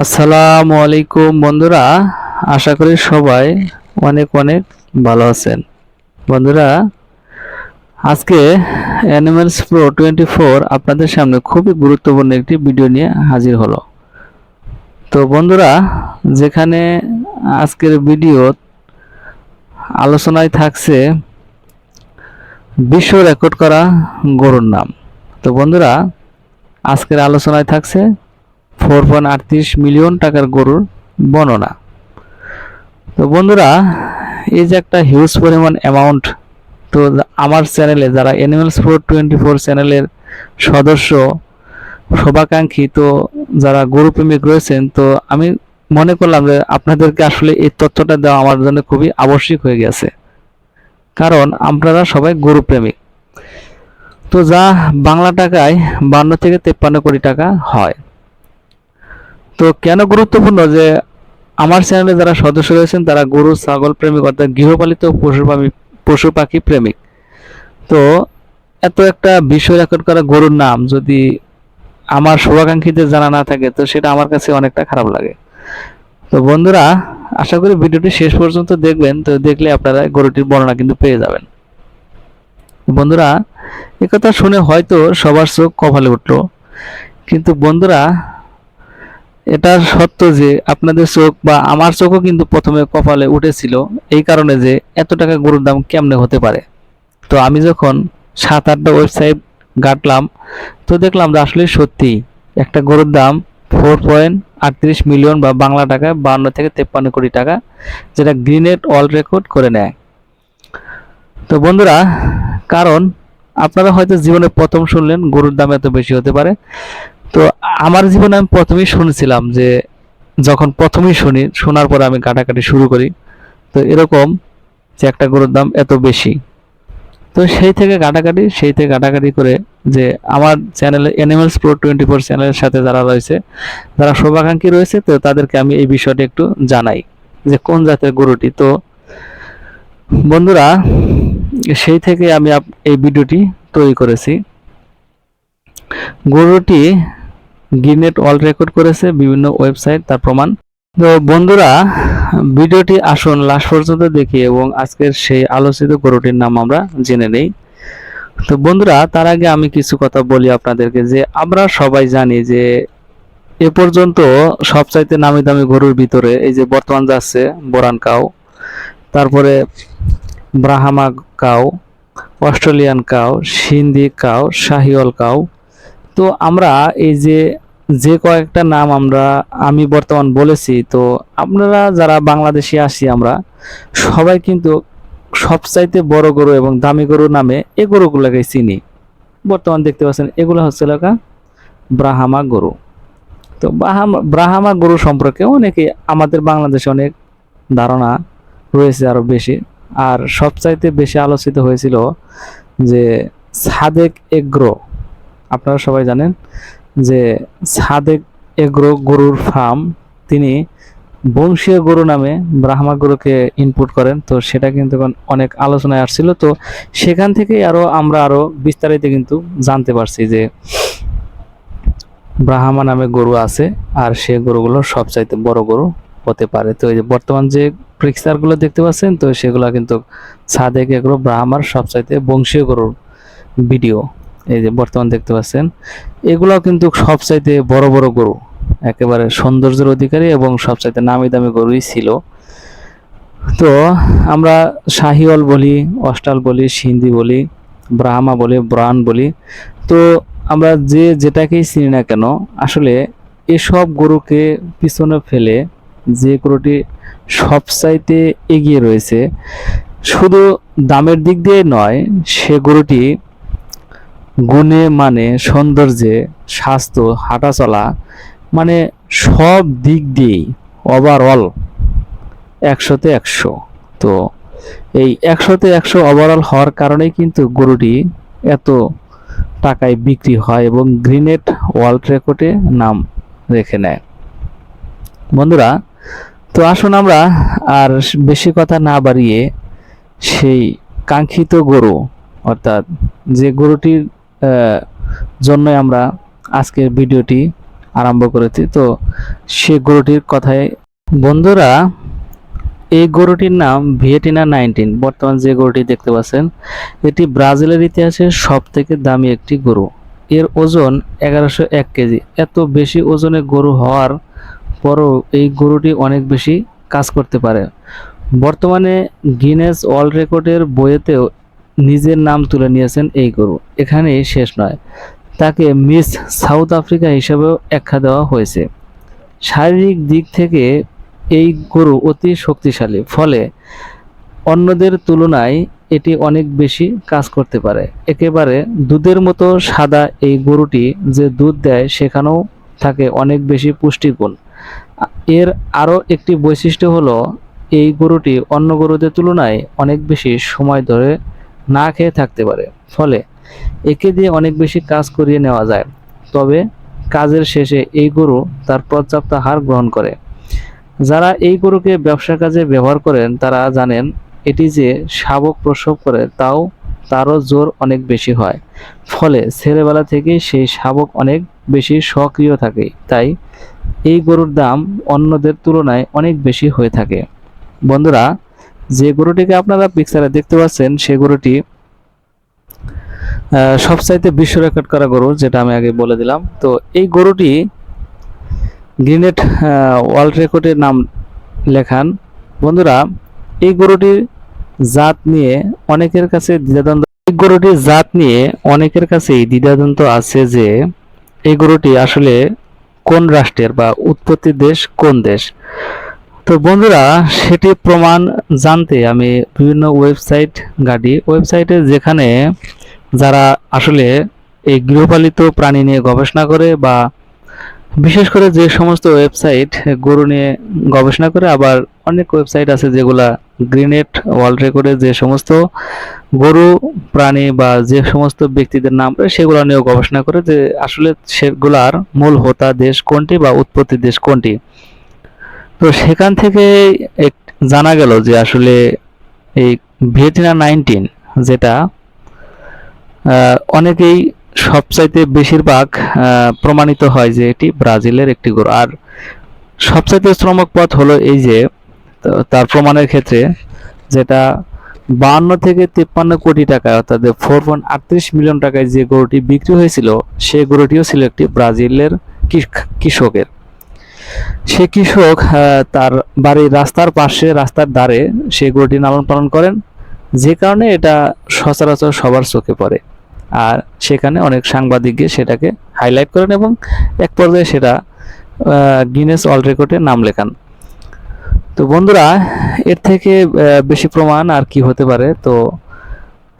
আসসালামু আলাইকুম বন্ধুরা, আশা করি সবাই অনেক অনেক ভালো আছেন। বন্ধুরা, আজকে অ্যানিমেলস প্রো টোয়েন্টি ফোর আপনাদের সামনে খুবই গুরুত্বপূর্ণ একটি ভিডিও নিয়ে হাজির হলো। তো বন্ধুরা, যেখানে আজকের ভিডিও আলোচনায় থাকছে বিশ্ব রেকর্ড করা গরুর নাম। তো বন্ধুরা, আজকের আলোচনায় থাকছে ফোর আটত্রিশ মিলিয়ন টাকার গরুর বর্ণনা। তো বন্ধুরা, এই যে একটা হিউজ পরিমাণ অ্যামাউন্ট তো আমার চ্যানেলে যারা অ্যানিমেলস ফোর টোয়েন্টি ফোর চ্যানেলের সদস্য শুভাকাঙ্ক্ষী তো যারা গরু প্রেমিক রয়েছেন, তো আমি মনে করলাম যে আপনাদেরকে আসলে এই তথ্যটা দেওয়া আমার জন্য খুবই আবশ্যিক হয়ে গেছে। কারণ আপনারা সবাই গরু প্রেমিক। তো যা বাংলা টাকায় বান্ন থেকে তেপ্পান্ন কোটি টাকা হয়। তো কেন গুরুত্বপূর্ণ যে আমার চ্যানেলে যারা সদস্য রয়েছেন, তারা গরু, ছাগল প্রেমিক অর্থাৎ গৃহপালিত পশু পশু পাখি প্রেমিক। তো এত একটা বিষয় রেকর্ড করা গরুর নাম যদি আমার শুভাকাঙ্ক্ষীদের জানা না থাকে, তো সেটা আমার কাছে অনেকটা খারাপ লাগে। তো বন্ধুরা, আশা করি ভিডিওটি শেষ পর্যন্ত দেখবেন। তো দেখলে আপনারা গরুটির বর্ণনা কিন্তু পেয়ে যাবেন। বন্ধুরা, একথা শুনে হয়তো সবার চোখ কপালে উঠল। কিন্তু বন্ধুরা এটা সত্য যে আপনাদের চোখ বা আমার চোখও কিন্তু প্রথমে কপালে উঠেছিল এই কারণে যে এত টাকা গরুর দাম কেমনে হতে পারে। তো আমি যখন সাত আটটা ওয়েবসাইট ঘাটলাম, তো দেখলাম যে আসলে সত্যি একটা গরুর দাম ফোর পয়েন্ট আটত্রিশ মিলিয়ন বা বাংলা টাকা বান্ন থেকে তেপ্পান্ন কোটি টাকা, যেটা গ্রিনেট অল রেকর্ড করে নেয়। তো বন্ধুরা, কারণ আপনারা হয়তো জীবনে প্রথম শুনলেন গরুর দাম এত বেশি হতে পারে তো আমার জীবনে আমি প্রথমেই শুনেছিলাম যে যখন প্রথমেই শুনি, শোনার পরে আমি কাটাকাটি শুরু করি, তো এরকম যে একটা গরুর দাম এত বেশি। তো সেই থেকে কাটাকাটি, সেই থেকে কাটাকাটি করে যে আমার চ্যানেলে অ্যানিমালস প্রো টোয়েন্টি ফোর চ্যানেলের সাথে যারা রয়েছে, যারা শুভাকাঙ্ক্ষী রয়েছে, তো তাদেরকে আমি এই বিষয়টি একটু জানাই যে কোন জাতের গরুটি। তো বন্ধুরা, সেই থেকে আমি এই ভিডিওটি তৈরি করেছি। গরুটি গিনেট অল রেকর্ড করেছে বিভিন্ন ওয়েবসাইট তার প্রমাণ। তো বন্ধুরা, ভিডিওটি আসুন লাস্ট পর্যন্ত দেখি এবং আজকের সেই আলোচিত গরুটির নাম আমরা জেনে নেই। তো বন্ধুরা, তার আগে আমি কিছু কথা বলি আপনাদেরকে, যে আমরা সবাই জানি যে এ পর্যন্ত সবচাইতে নামি দামি গরুর ভিতরে এই যে বর্তমান যাচ্ছে বোরান কাউ, তারপরে Brahma cow, Australian cow, Sindhi cow, Sahiwal cow তো আমরা এই যে যে কয়েকটা নাম আমরা, আমি বর্তমান বলেছি, তো আপনারা যারা বাংলাদেশে আসি আমরা, সবাই কিন্তু সবচাইতে বড় গরু এবং দামি গরু নামে এই গরুগুলোকে চিনি। বর্তমান দেখতে পাচ্ছেন, এগুলো হচ্ছে এলাকা ব্রাহামা গরু। তো ব্রাহামা ব্রাহামা গরু সম্পর্কে অনেকে, আমাদের বাংলাদেশে অনেক ধারণা রয়েছে আরও বেশি। আর সবচাইতে বেশি আলোচিত হয়েছিল যে সাদেক এগ্রো আপনারা সবাই জানেন যে সাদেক এগ্রো গরুর ফার্ম, তিনি বংশীয় গরু নামে ব্রাহ্মা গরুকে ইনপুট করেন। তো সেটা কিন্তু অনেক আলোচনায় আসছিল। তো সেখান থেকেই আরও আমরা আরও বিস্তারিত কিন্তু জানতে পারছি যে ব্রাহ্মা নামে গরু আছে আর সে গরুগুলো সবচাইতে বড় গরু হতে পারে। তো এই যে বর্তমান যে পিকচার দেখতে পাচ্ছেন, তো সেগুলো কিন্তু সাদেক এগুলো ব্রাহ্মার সবচাইতে বংশীয় গরুর ভিডিও। এই যে বর্তমান দেখতে পাচ্ছেন এগুলো কিন্তু সবচাইতে বড় বড় গরু। একেবারে সৌন্দর্যের অধিকারী এবং সবচাইতে নামি দামি গরুই ছিল। তো আমরা শাহিওয়াল বলি অস্টাল বলি, সিন্ধি বলি, ব্রাহ্মা বলি ব্রান বলি। তো আমরা যে যেটাকেই চিনি না কেন, আসলে এসব গরুকে পিছনে ফেলে যে গরুটি সবচাইতে এগিয়ে রয়েছে, শুধু দামের দিক দিয়ে নয়, সে গরুটি গুণে মানে সৌন্দর্যে, স্বাস্থ্য হাঁটা চলা মানে সব দিক দিয়েই ওভারঅল একশোতে একশো। তো এই একশোতে একশো ওভারঅল হওয়ার কারণেই কিন্তু গরুটি এত টাকায় বিক্রি হয় এবং গ্রিনেট ওয়ার্ল্ড রেকর্ডে নাম রেখে নেয়। বন্ধুরা, তো আসুন আমরা আর বেশি কথা না বাড়িয়ে সেই কাঙ্ক্ষিত গরু, অর্থাৎ যে গরুটির জন্যই আমরা আজকের ভিডিওটি আরম্ভ করেছি। তো সে গরুটির কথায়, বন্ধুরা, এই গরুটির নাম ভিয়েটিনা নাইনটিন। বর্তমান যে গরুটি দেখতে পাচ্ছেন, এটি ব্রাজিলের ইতিহাসে সব থেকে দামি একটি গরু। এর ওজন এগারোশো এক কেজি। এত বেশি ওজনে গরু হওয়ার পরও এই গরুটি অনেক বেশি কাজ করতে পারে। বর্তমানে গিনেস ওয়ার্ল্ড রেকর্ডের বইয়েতেও নিজের নাম তুলে নিয়েছেন এই গরু। এখানেই শেষ নয়। তাকে মিস সাউথ আফ্রিকা হিসেবেও আখ্যা দেওয়া হয়েছে। শারীরিক দিক থেকে এই গরু অতি শক্তিশালী, ফলে অন্যদের তুলনায় এটি অনেক বেশি কাজ করতে পারে। একেবারে দুধের মতো সাদা এই গরুটি যে দুধ দেয়, সেখানেও থাকে অনেক বেশি পুষ্টিগুণ। এর আরও একটি বৈশিষ্ট্য হলো, এই গরুটি অন্য গরুদের তুলনায় অনেক বেশি সময় ধরে না খেয়ে থাকতে পারে। ফলে একে দিয়ে অনেক বেশি কাজ করিয়ে নেওয়া যায়। তবে কাজের শেষে এই গরু তার পর্যাপ্ত আহার গ্রহণ করে। যারা এই গরুকে ব্যবসা কাজে ব্যবহার করেন, তারা জানেন এটি যে শাবক প্রসব করে, তাও তারও জোর অনেক বেশি হয়। ফলে ছেলেবেলা থেকেই সেই শাবক অনেক বেশি সক্রিয় থাকে। তাই এই গরুর দাম অন্যদের তুলনায় অনেক বেশি হয়ে থাকে। বন্ধুরা যে গরুটিকে আপনারা পিকচারে দেখতে পাচ্ছেন, সে গরুটি সবচাইতে বিশ্ব রেকর্ড করা গরু, যেটা আমি আগে বলে দিলাম। তো এই গরুটি গ্রিনেট ওয়ার্ল্ড রেকর্ডের নাম লেখান। বন্ধুরা, এই গরুটির জাত নিয়ে অনেকের কাছে দ্বিধাদ্বন্দ্ব। এই গরুটির জাত নিয়ে অনেকের কাছেই দ্বিধাদ্বন্দ্ব আছে যে এই গরুটি আসলে কোন রাষ্ট্রের বা উৎপত্তি দেশ কোন দেশ? তো বন্ধুরা, সেটি প্রমাণ জানতে আমি বিভিন্ন ওয়েবসাইট ঘাঁটি ওয়েবসাইটে যেখানে যারা আসলে এই গৃহপালিত প্রাণী নিয়ে গবেষণা করে বা বিশেষ করে যে সমস্ত ওয়েবসাইট গরু নিয়ে গবেষণা করে, আবার অনেক ওয়েবসাইট আছে যেগুলা গ্রিনেট ওয়ার্ল্ড রেকর্ডে যে সমস্ত গরু, প্রাণী বা যে সমস্ত ব্যক্তিদের নাম রয়েছে, সেগুলো নিয়েও গবেষণা করে যে আসলে সেগুলার মূল হোতা দেশ কোনটি বা উৎপত্তি দেশ কোনটি। তো সেখান থেকে জানা গেল যে আসলে এই ভিয়েতনাম নাইনটিন যেটা অনেকেই সবচাইতে বেশিরভাগ প্রমাণিত হয় যে এটি ব্রাজিলের একটি গরু আর সবচাইতে শ্রমক পথ হলো এই যে তার প্রমাণের ক্ষেত্রে যেটা বাহান্ন থেকে তিপ্পান্ন কোটি টাকায় অর্থাৎ ফোর পয়েন্ট আটত্রিশ মিলিয়ন টাকায় যে গরুটি বিক্রি হয়েছিল সেই গরুটিও ছিল একটি ব্রাজিলের কৃষ- কৃষকের। সে কৃষক তার বাড়ির রাস্তার পাশে, রাস্তার ধারে সে গরুটি লালন পালন করেন। যে কারণে এটা সচরাচর সবার চোখে পড়ে। আর সেখানে অনেক সাংবাদিক গিয়ে সেটাকে হাইলাইট করেন এবং এক পর্যায়ে সেটা গিনেস ওয়ার্ল্ড রেকর্ডে নাম লেখান। তো বন্ধুরা, এর থেকে বেশি প্রমাণ আর কি হতে পারে? তো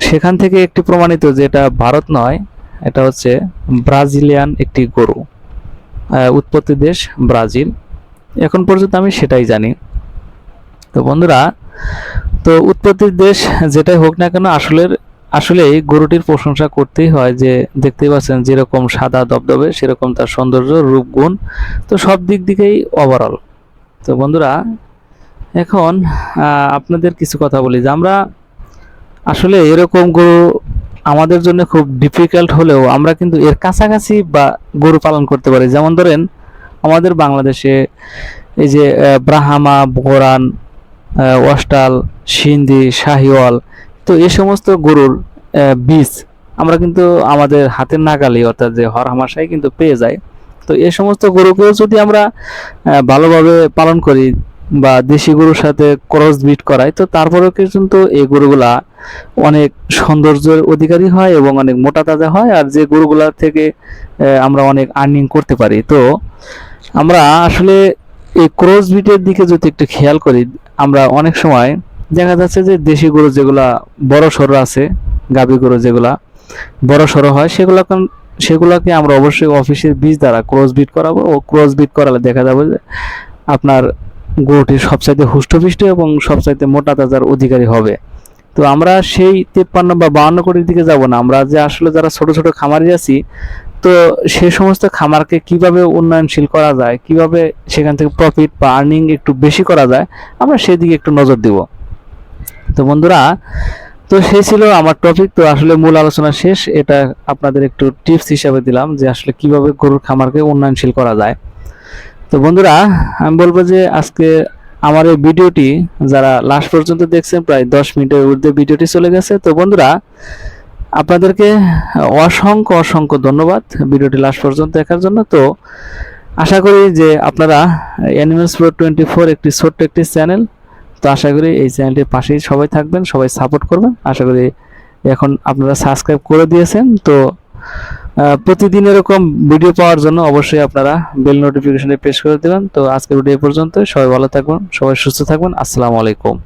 সেখান থেকে একটি প্রমাণিত যে এটা ভারত নয়, এটা হচ্ছে ব্রাজিলিয়ান একটি গরু। উৎপত্তি দেশ ব্রাজিল। এখন পর্যন্ত আমি সেটাই জানি। তো বন্ধুরা, তো উৎপত্তির দেশ যেটাই হোক না কেন আসলে আসলে এই গরুটির প্রশংসা করতেই হয় যে, দেখতেই পাচ্ছেন যেরকম সাদা দবদবে সেরকম তার সৌন্দর্য, রূপ, গুণ, তো সব দিক দিকেই ওভারঅল তো বন্ধুরা, এখন আপনাদের কিছু কথা বলি যে, আমরা আসলে এরকম গরু আমাদের জন্য খুব ডিফিকাল্ট হলেও আমরা কিন্তু এর কাছাকাছি বা গরু পালন করতে পারি। যেমন ধরেন, আমাদের বাংলাদেশে এই যে ব্রাহ্মা, বোরান অস্টাল সিন্ধি, শাহিওয়াল, তো এই সমস্ত গরুর বীজ আমরা কিন্তু আমাদের হাতের নাগালি অর্থাৎ যে হরহামাশাই কিন্তু পেয়ে যায়। তো এই সমস্ত গরুকেও যদি আমরা ভালোভাবে পালন করি বা দেশি গরুর সাথে ক্রস বিট করাই তো তারপরেও কিন্তু এই গরুগুলা অনেক সৌন্দর্যের অধিকারী হয় এবং অনেক মোটা তাজা হয়, আর যে গরুগুলা থেকে আমরা অনেক আর্নিং করতে পারি। তো আমরা আসলে এই ক্রস বিটের দিকে যদি একটু খেয়াল করি, আমরা অনেক সময় দেখা যাচ্ছে যে দেশি গরু যেগুলা বড় সড়ো আছে, গাভী গরু যেগুলা বড় সড়ো হয়, সেগুলো সেগুলোকে আমরা অবশ্যই অফিসের বীজ দ্বারা ক্রস বিট করাবো। ও ক্রস বিট করালে দেখা যাবে যে আপনার গরুটি সবচাইতে হুষ্টপুষ্ট এবং সবচাইতে মোটা তাজার অধিকারী হবে। তো আমরা সেই তেপ্পান্ন বা বাউন্ন কোটির দিকে যাব না। আমরা যে আসলে যারা ছোট ছোট খামারি আছি, তো সেই সমস্ত খামারকে কীভাবে উন্নয়নশীল করা যায়, কীভাবে সেখান থেকে প্রফিট বা আর্নিং একটু বেশি করা যায়, আমরা সেদিকে একটু নজর দিব। তো বন্ধুরা, তো সেই ছিল আমার টপিক তো আসলে মূল আলোচনা শেষ। এটা আপনাদের একটু টিপস হিসাবে দিলাম যে আসলে কীভাবে গরুর খামারকে উন্নয়নশীল করা যায়। তো বন্ধুরা, আমি বলব যে আজকে আমার এই ভিডিওটি যারা লাস্ট পর্যন্ত দেখছেন, প্রায় দশ মিনিটের ঊর্ধ্বে ভিডিওটি চলে গেছে। তো বন্ধুরা, আপনাদেরকে অসংখ্য অসংখ্য ধন্যবাদ ভিডিওটি লাস্ট পর্যন্ত দেখার জন্য। তো আশা করি যে আপনারা অ্যানিমেলস প্রো টোয়েন্টি ফোর একটি ছোট্ট একটি চ্যানেল তো আশা করি এই চ্যানেলটির পাশেই সবাই থাকবেন, সবাই সাপোর্ট করবেন। আশা করি এখন আপনারা সাবস্ক্রাইব করে দিয়েছেন। তো প্রতিদিন এরকম ভিডিও পাওয়ার জন্য অবশ্যই আপনারা বেল নোটিফিকেশনে প্রেস করে দেবেন। তো আজকের ভিডিও পর্যন্ত সবাই ভালো থাকবেন, সবাই সুস্থ থাকবেন। আসসালামু আলাইকুম।